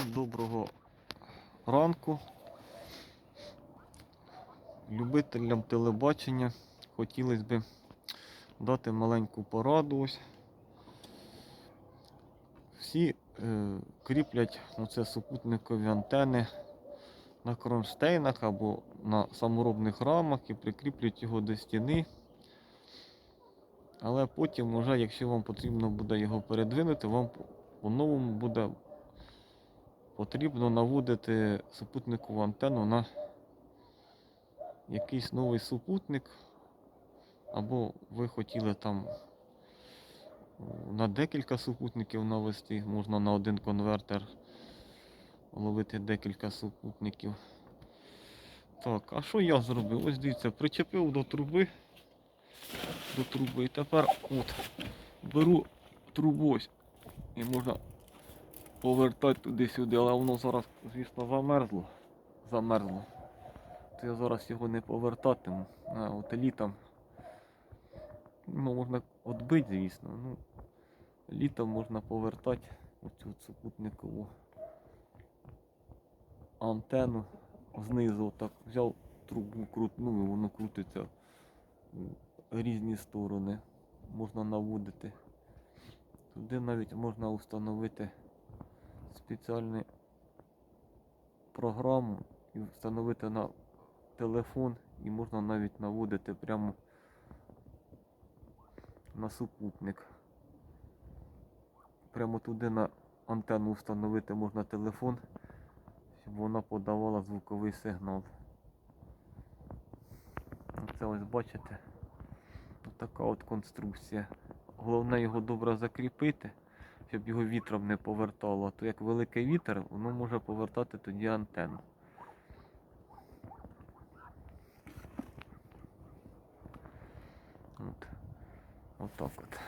Всім доброго ранку. Любителям телебачення хотілося б дати маленьку пораду. Всі е, кріплять ну, це супутникові антени на кронштейнах або на саморобних рамах і прикріплюють його до стіни. Але потім, уже, якщо вам потрібно буде його передвинути, вам по-новому буде потрібно наводити супутникову антенну на якийсь новий супутник, або ви хотіли там на декілька супутників навести, можна на один конвертер ловити декілька супутників. Так, а що я зробив? Ось дивіться, причепив до труби. До труби. І тепер от беру трубу ось і можна повертати туди-сюди, але воно зараз, звісно, замерзло. Замерзло. То я зараз його не повертатиму. А от літом. Ну, можна відбити, звісно. Ну, літом можна повертати оцю супутникову антенну знизу отак взяв трубу, крутнув і воно крутиться в різні сторони. Можна наводити. Туди навіть можна встановити спеціальну програму і встановити на телефон і можна навіть наводити прямо на супутник. Прямо туди на антенну встановити можна телефон, щоб вона подавала звуковий сигнал. Це ось бачите. Така от конструкція. Головне його добре закріпити, щоб його вітром не повертало. То як великий вітер, воно може повертати тоді антенну. От. Отак от.